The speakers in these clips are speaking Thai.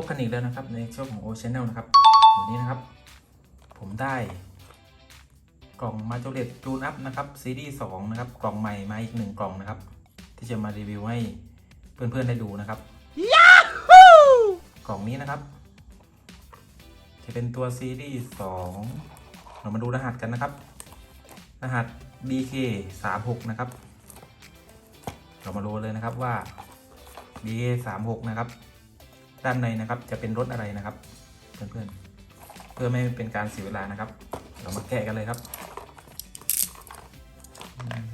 พบกันอีกแล้วนะครับในช่องของโอชแนลนะครับวันนี้นะครับ ผมได้ กล่องมาจูเลตจูนอัพนะครับซีรีส์สองนะครับ กล่องใหม่มาอีกหนึ่งกล่องนะครับ ที่จะมารีวิวให้เพื่อนๆได้ดูนะครับกล่องนี้นะครับ จะเป็นตัวซีรีส์สองเรามาดูรหัสกันนะครับ รหัส BK 3 6นะครับ เรามาดูเลยนะครับว่า BK 3 6นะครับ ด้านในนะครับจะเป็นรถอะไรนะครับ เพื่อนๆ เพื่อไม่เป็นการเสียเวลานะครับ เรามาแกะกันเลยครับอืม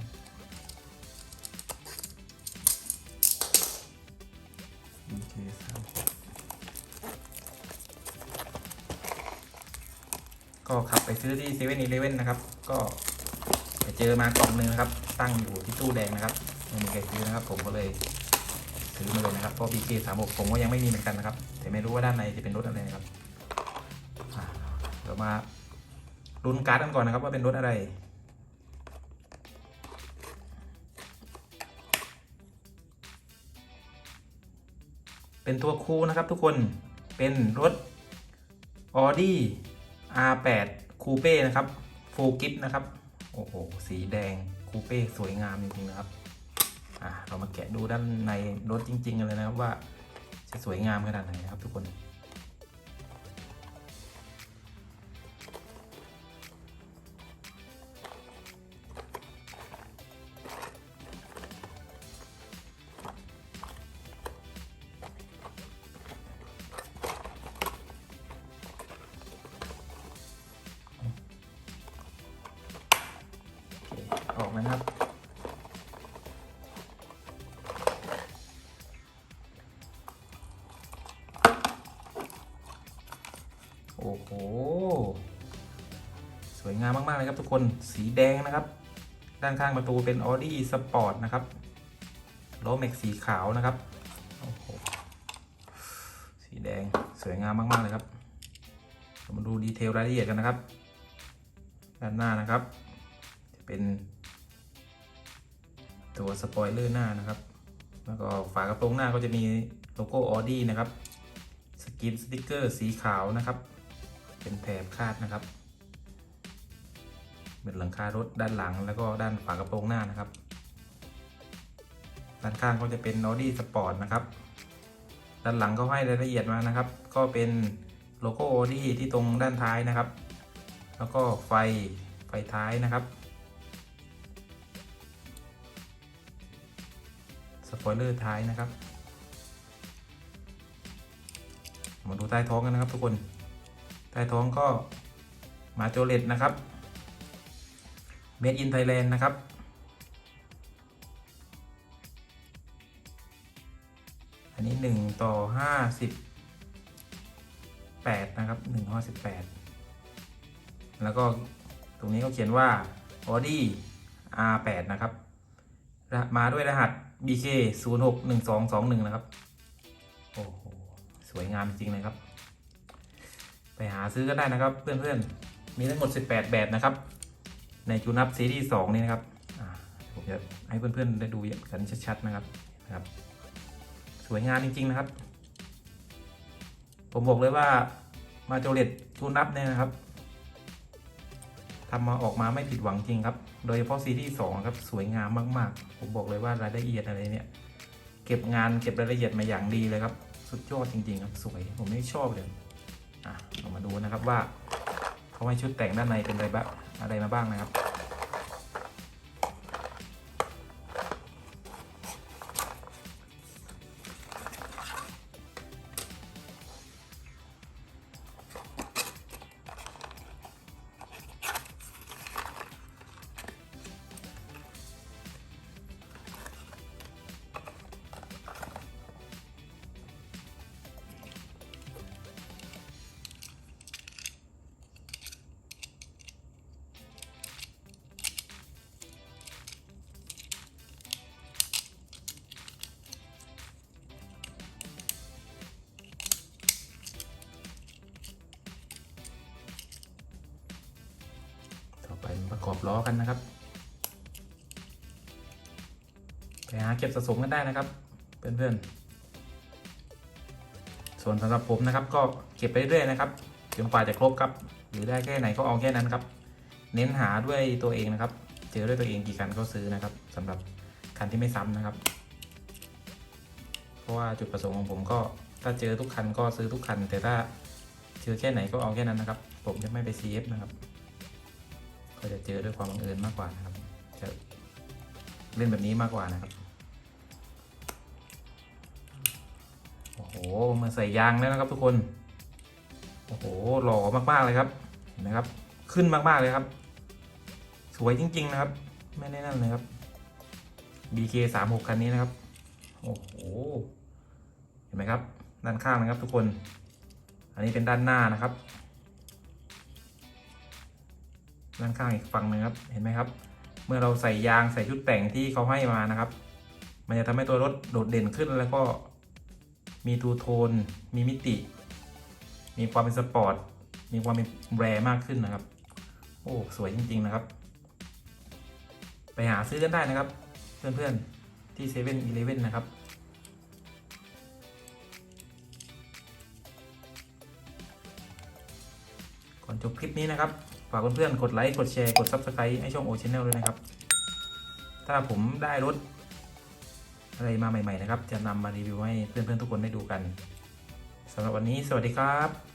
BK 3 6ก็ขับไปซื้อที่เซเว่นอีเลเว่นนะครับ ก็ไปเจอมากล่องหนึงนะครับ ตั้งอยู่ที่ตู้แดงนะครับไม่มีใครซื้อนะครับ ผมก็เลย ซื้อมาเลยนะครับเพราะ BK 3 6ผมก็ยังไม่มีเหมือนกันนะครับ แต่ไม่รู้ว่าด้านในจะเป็นรถอะไรนะครับเดี๋ยวมาลุ้นการ์ดกันก่อนนะครับว่าเป็นรถอะไรเป็นตัวคูนะครับทุกคนเป็นรถ Audi R8 คูเป้นะครับ ฟูกิ t นะครับ โอ้โห สีแดงคูเป้สวยงามจริงๆนะครับ อะเรามาแกะดูด้านในรถจริงๆกันเลยนะครับว่าจะสวยงามขนาดไหนนะครับทุกคนออกนะครับ โอ้โห สวยงามมาก ๆ เลยครับทุกคน สีแดงนะครับ ด้านข้างประตูเป็น Audi Sport นะครับโลเม็กสีขาวนะครับ โอ้โห สีแดง สวยงามมาก ๆ เลยครับเรามาดูดีเทลรายละเอียดกันนะครับ ด้านหน้านะครับ จะเป็น ตัวสปอยเลอร์หน้านะครับ แล้วก็ฝากระโปรงหน้าก็จะมีโลโก้ Audi นะครับ สกินสติกเกอร์สีขาวนะครับ เป็นแถบคาดนะครับเป็นหลังคารถด้านหลังแล้วก็ด้านฝากระโปรงหน้านะครับ ด้านข้างก็จะเป็น Audi Sport นะครับ ด้านหลังก็ให้รายละเอียดมานะครับ ก็เป็นโลโก้ Audi ที่ตรงด้านท้ายนะครับ แล้วก็ไฟไฟท้ายนะครับสปอยเลอร์ท้ายนะครับ มาดูใต้ท้องกันนะครับทุกคน ใต้ท้องก็มาโจเลตนะครับ Made in Thailand นะครับ อันนี้ 1 ต่อ 58 นะครับ1ต่อ18แล้วก็ตรงนี้เขาเขียนว่า Audi R8 นะครับ มาด้วยรหัส BK 0 6 1 2 2 1 นะครับ โอ้โห สวยงามจริงเลยครับ ไปหาซื้อก็ได้นะครับ เพื่อนๆ มีทั้งหมด 18 แบบนะครับ ในจูนับซีรีส์2นี่นะครับผมจะให้เพื่อนๆได้ดูกันชัดๆนะครับนะครับ สวยงามจริง ๆ นะครับ ผมบอกเลยว่ามาโจเลตจูนับเนี่ยนะครับทำมาออกมาไม่ผิดหวังจริงครับ โดยเฉพาะซีรีส์สองครับสวยงามมากๆ ผมบอกเลยว่ารายละเอียดอะไรเนี่ยเก็บงานเก็บรายละเอียดมาอย่างดีเลยครับ สุดยอดจริง ๆ ครับสวยผมไม่ชอบเลย เรามาดูนะครับว่าเขาให้ชุดแต่งด้านในเป็นอะไรบ้างอะไรมาบ้างนะครับ อไปมาประกอบล้อกันนะครับไปหาเก็บสะสมกันได้นะครับ เพื่อนๆ ส่วนสำหรับผมนะครับก็เก็บไปเรื่อยๆนะครับจนกว่าจะครบครับ หรือได้แค่ไหนก็เอาแค่นั้นครับ เน้นหาด้วยตัวเองนะครับ เจอด้วยตัวเองกี่คันก็ซื้อนะครับสำหรับคันที่ไม่ซ้ำนะครับ เพราะว่าจุดประสงค์ของผมก็ถ้าเจอทุกคันก็ซื้อทุกคัน แต่ถ้าเจอแค่ไหนก็เอาแค่นั้นนะครับ ผมจะไม่ไป CF นะครับ ก็จะเจอด้วยความบังเอิญมากกว่านะครับ จะเล่นแบบนี้มากกว่านะครับ โอ้โห มาใส่ยางแล้วนะครับทุกคน โอ้โห หล่อมากๆเลยครับ เห็นไหมครับ ขึ้นมากๆเลยครับ สวยจริง ๆ นะครับ ไม่แน่นั่นเลยครับ BK 3 6คันนี้นะครับ โอ้โห เห็นไหมครับ ด้านข้างนะครับทุกคน อันนี้เป็นด้านหน้านะครับ ด้านข้างอีกฝั่งหนึงครับเห็นไหมครับ เมื่อเราใส่ยางใส่ชุดแต่งที่เขาให้มานะครับ มันจะทำให้ตัวรถโดดเด่นขึ้นแล้วก็มีทูโทน มีมิติ มีความเป็นสปอร์ต มีความเป็นแบรมากขึ้นนะครับ โอ้สวยจริง ๆ นะครับ ไปหาซื้อกันได้นะครับ เพื่อนๆที่เซเว่นอีเลฟเว่นนะครับก่อนจบคลิปนี้นะครับ ฝากเพื่อนๆ กดไลค์ กดแชร์ กด Subscribe ให้ช่องโอชแนลด้วยนะครับ ถ้าผมได้รถอะไรมาใหม่ ๆ นะครับ จะนำมารีวิวให้เพื่อน ๆ ทุกคนได้ดูกันสำหรับวันนี้สวัสดีครับ